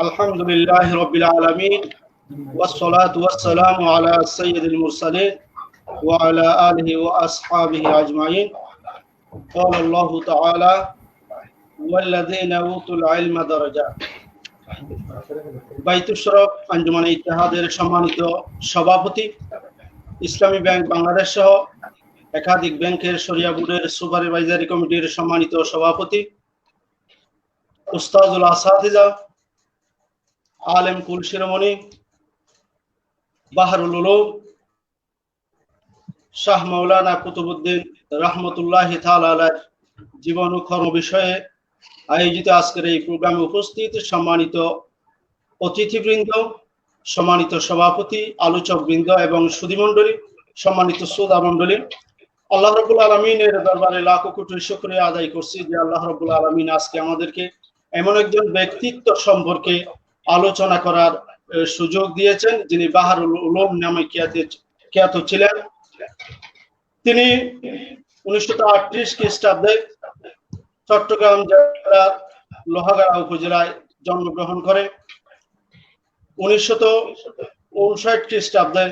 الحمد لله رب العالمين والصلاة والسلام على سيد المرسلين وعلى آله وأصحابه أجمعين قال الله تعالى والذين أوتوا العلم درجات বাইতুশরফ আঞ্জুমান ইতিহাদের সম্মানিত সভাপতি ইসলামী ব্যাংক বাংলাদেশ সহ একাধিক ব্যাংকের সরিয়া বোর্ডের সুপারভাইজারি কমিটির সম্মানিত সভাপতি উস্তাজুল আসাদিজা আলেম কুল শিরোমণি, বাহারুল উলুম, শাহ মৌলানা কুতুবুদ্দিন রহমতুল্লাহ তালার জীবন কর্ম বিষয়ে আয়োজিত আজকের এই প্রোগ্রামে উপস্থিত সম্মানিত অতিথিবৃন্দ, সম্মানিত সভাপতি আলোচক বৃন্দ এবং সুধীমণ্ডলী, সম্মানিত শ্রোতা মণ্ডলী, আল্লাহ রবুল আলমিনের দরবারে লাখো কোটি শুক্রিয়া আদায় করছি যে আল্লাহ রবুল আলমিন আজকে আমাদেরকে এমন একজন ব্যক্তিত্ব সম্পর্কে আলোচনা করার সুযোগ দিয়েছেন, যিনি বাহারুল উলুম নামে খ্যাত ছিলেন। তিনি উনিশশো আটত্রিশ খ্রিস্টাব্দে চট্টগ্রাম জেলার লোহাগাড়া উপজেলায় জন্মগ্রহণ করে। উনিশশত উনষাট খ্রিস্টাব্দে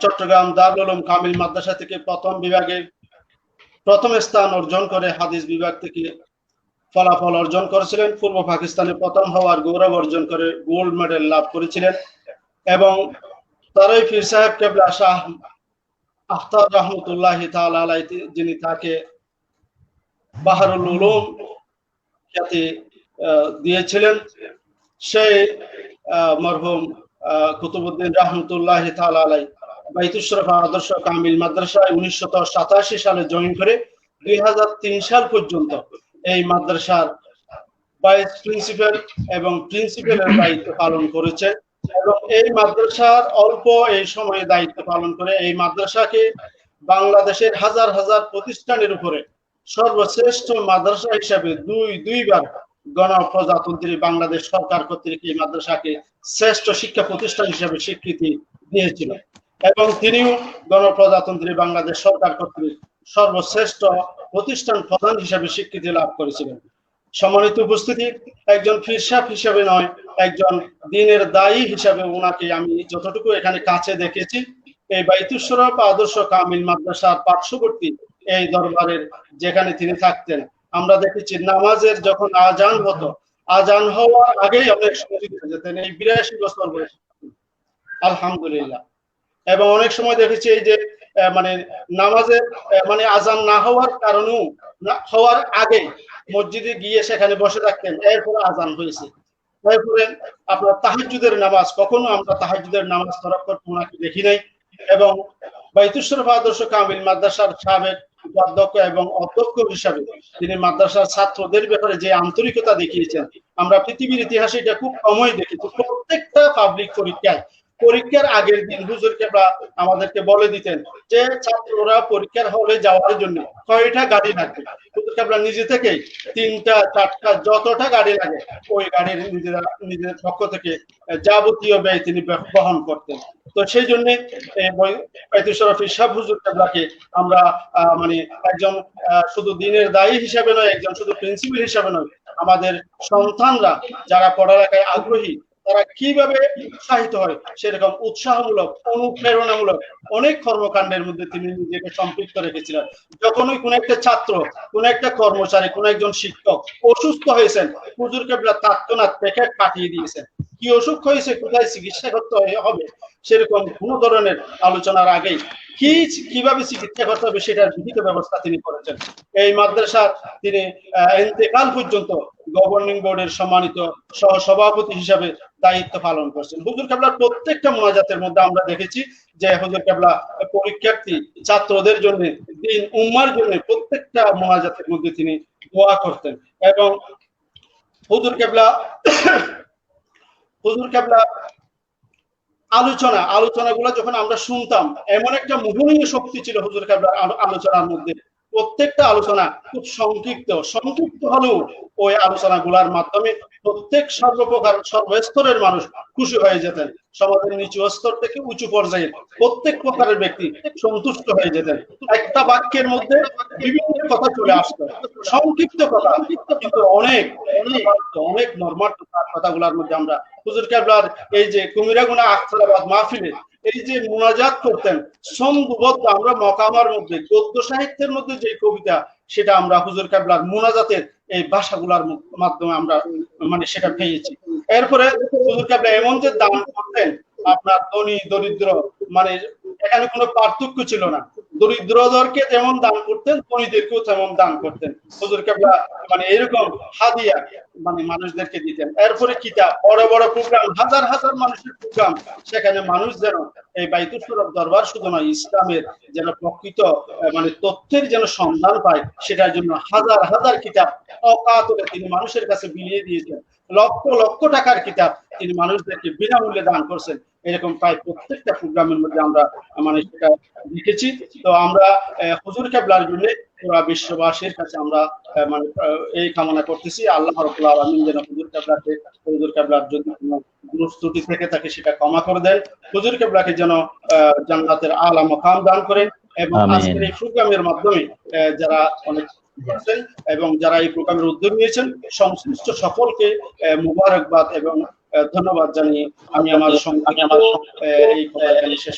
চট্টগ্রাম দারুল কামিল মাদ্রাসা থেকে প্রথম বিভাগে প্রথম স্থান অর্জন করে হাদিস বিভাগ থেকে ফলাফল অর্জন করেছিলেন। পূর্ব পাকিস্তানে প্রথম হওয়ার গৌরব অর্জন করে গোল্ড মেডেল লাভ করেছিলেন এবং তারাই ফির সাহেব কেবলা শাহ আখতার রহমতুল্লাহ তালাই যিনি তাকে বাহারুল উলুম খ্যাতি দিয়েছিলেন। সেই মরহুম কুতুবুদ্দিন রহমতুল্লাহ তালাই বাইতুশরফ আদর্শ কামিল মাদ্রাসায় উনিশশো সাতাশি সালে জয়েন করে দুই হাজার তিন সাল পর্যন্ত এই মাদ্রাসার ভাইস প্রিন্সিপাল এবং প্রিন্সিপালের দায়িত্ব পালন করেছে এবং এই মাদ্রাসার অল্প এই সময়ে দায়িত্ব পালন করে এই মাদ্রাসাকে বাংলাদেশের হাজার হাজার প্রতিষ্ঠানের উপরে সর্বশ্রেষ্ঠ মাদ্রাসা হিসাবে দুই, দুইবার গণপ্রজাতন্ত্রী বাংলাদেশ সরকার কর্তৃক এই মাদ্রাসাকে শ্রেষ্ঠ শিক্ষা প্রতিষ্ঠান হিসেবে স্বীকৃতি দিয়েছিল। এবং তিনিও গণপ্রজাতন্ত্রী বাংলাদেশ সরকার কর্তৃক সর্বশ্রেষ্ঠ প্রতিষ্ঠান প্রধান হিসেবে স্বীকৃতি লাভ করেছিলেন। সম্মানিত উপস্থিতি, একজন ফিরসাফ হিসেবে নয়, একজন দিনের দায়ী হিসাবে ওনাকে আমি যতটুকু এখানে কাছে দেখেছি, এই বাইতুসরফ আদর্শ কামিল মাদ্রাসার পার্শ্ববর্তী এই দরবারের যেখানে তিনি থাকতেন। আমরা দেখেছি নামাজের যখন আজান হতো, আজান হওয়ার আগেই অনেক সময় যেতেন, এই বিরাশি বছর বয়স। আলহামদুলিল্লাহ। এবং অনেক সময় দেখেছি এই যে মানে নামাজের মানে আজান না হওয়ার কারণেও হওয়ার আগে মসজিদে গিয়ে সেখানে বসে থাকতেন। এরপরে আজান হয়েছে। এরপরে আপনার তাহাজুদের নামাজ, কখনো আমরা তাহাজুদের নামাজ তরফ করতে ওনাকে দেখি নাই। এবং বাইতুসরফ আদর্শ কামিল মাদ্রাসার সাবেক উপাধ্যক্ষ এবং অধ্যক্ষ হিসাবে তিনি মাদ্রাসার ছাত্রদের ব্যাপারে যে আন্তরিকতা দেখিয়েছেন, আমরা পৃথিবীর ইতিহাসে এটা খুব কমই দেখেছি। প্রত্যেকটা পাবলিক পরীক্ষায় পরীক্ষার আগের দিন হুজুরকে আমাদেরকে বলে দিতেন যে ছাত্ররা পরীক্ষার হলে যাওয়ার জন্য কয়টা গাড়ি লাগবে। নিজে থেকে তিনটা, চারটা, যতটা গাড়ি লাগে, ওই গাড়ির নিজেরা নিজের পক্ষ থেকে যাবতীয় ব্যয় তিনি বহন করতেন। তো সেই জন্য হুজুর কেবলাকে আমরা মানে একজন শুধু দিনের দায়ী হিসাবে নয়, একজন শুধু প্রিন্সিপাল হিসাবে নয়, আমাদের সন্তানরা যারা পড়ালেখায় আগ্রহী তারা কীভাবে উৎসাহিত হয় সেরকম উৎসাহমূলক, অনুপ্রেরণামূলক অনেক কর্মকাণ্ডের মধ্যে তিনি নিজেকে সম্পৃক্ত রেখেছিলেন। যখনই কোন একটা ছাত্র, কোন একটা কর্মচারী, কোন একজন শিক্ষক অসুস্থ হয়েছেন, হুজুর তাৎক্ষণাৎ প্যাকেট পাঠিয়ে দিয়েছেন। কি অসুখ হয়েছে, কোথায় চিকিৎসা করতে হবে? সেরকম কোন ধরনের আলোচনার আগেই কি কীভাবে চিকিৎসা করতে হবে সেটার বিহিত ব্যবস্থা তিনি করেছেন। এই মাদ্রাসার তিনি এতেকাল পর্যন্ত গভর্নিং বোর্ডের সম্মানিত সহ সভাপতি হিসাবে দায়িত্ব পালন করছেন। হুজুর কেবলার প্রত্যেকটা মোনাজাতের মধ্যে আমরা দেখেছি যে হুজুর কেবলা পরীক্ষার্থী ছাত্রদের জন্য, দিন উম্মার জন্য প্রত্যেকটা মোনাজাতের মধ্যে তিনি দোয়া করতেন এবং হুজুর কেবলা হুজুর কেবলা আলোচনা, আলোচনাগুলো যখন আমরা শুনতাম, এমন একটা মোহনীয় শক্তি ছিল হুজুর কেবলার আলোচনার মধ্যে। প্রত্যেকটা আলোচনা খুব সংক্ষিপ্ত। সংক্ষিপ্ত হলেও ওই আলোচনাগুলোর মাধ্যমে প্রত্যেক সর্বপ্রকার সর্বস্তরের মানুষ খুশি হয়ে যেতেন। সমাজের নিচু স্তর থেকে উঁচু পর্যায়ে প্রত্যেক প্রকারের ব্যক্তি সন্তুষ্ট হয়ে যেতেন। একটা বাক্যের মধ্যে বিভিন্ন কথা চলে আসতো। সংক্ষিপ্ত কথা। কিন্তু অনেক অনেক মর্মার্থ কথাগুলোর মধ্যে আমরা হুজুর কেবলার এই যে কুমিরাগুনা আখতারাবাদ মাহফিলে এই যে মোনাজাত করতেন ছন্দবদ্ধ আমরা মকামার মধ্যে, গদ্য সাহিত্যের মধ্যে যে কবিতা, সেটা আমরা হুজুর কাবলার মোনাজাতের এই ভাষাগুলার মাধ্যমে আমরা মানে সেটা পেয়েছি। এরপরে হুজুর কাবলা এমন যে দান করতেন, আপনার ধনী, দরিদ্র মানে এখানে কোনো পার্থক্য ছিল না। দরিদ্রদেরকে যেমন দান করতেন, ধনীদেরকেও তেমন দান করতেন। হুজুর কেবলা মানে এরকম হাদিয়া মানে মানুষদেরকে দিতেন। এরপরে কিতাব, বড় বড় প্রোগ্রাম হাজার হাজার মানুষের প্রোগ্রাম সেখানে মানুষ যেন এই বাইতুল সরব দরবার শুধু নয়, ইসলামের যেন প্রকৃত মানে তথ্যের যেন সন্ধান পায়, সেটার জন্য হাজার হাজার কিতাব অকাতরে তিনি মানুষের কাছে বিলিয়ে দিয়েছেন। লক্ষ লক্ষ টাকার কিতাব তিনি মানুষদেরকে বিনামূল্যে দান করছেন। এরকম প্রায় প্রত্যেকটা প্রোগ্রামের মধ্যে আমরা মানে সেটা দেখেছি। তো আমরা হুজুর কেবলার জন্য পুরা বিশ্ববাসীর কাছে আমরা মানে এই কামনা করতেছি। আল্লাহ রবুল্লাহ আলমিন যেন হুজুর কেবলাকে হুজুর কেবলার যদি কোনো ত্রুটি থেকে থাকে সেটা ক্ষমা করে দেন। হুজুর কেবলাকে যেন জান্নাতের আলা মকাম দান করেন। এবং আজকের এই প্রোগ্রামের মাধ্যমে যারা অনেক করছেন এবং যারা এই প্রোগ্রামের উদ্যোগ নিয়েছেন সংশ্লিষ্ট সকলকে মুবারকবাদ এবং ধন্যবাদ জানিয়ে আমি আমার সঙ্গে আমি আমার এই শেষ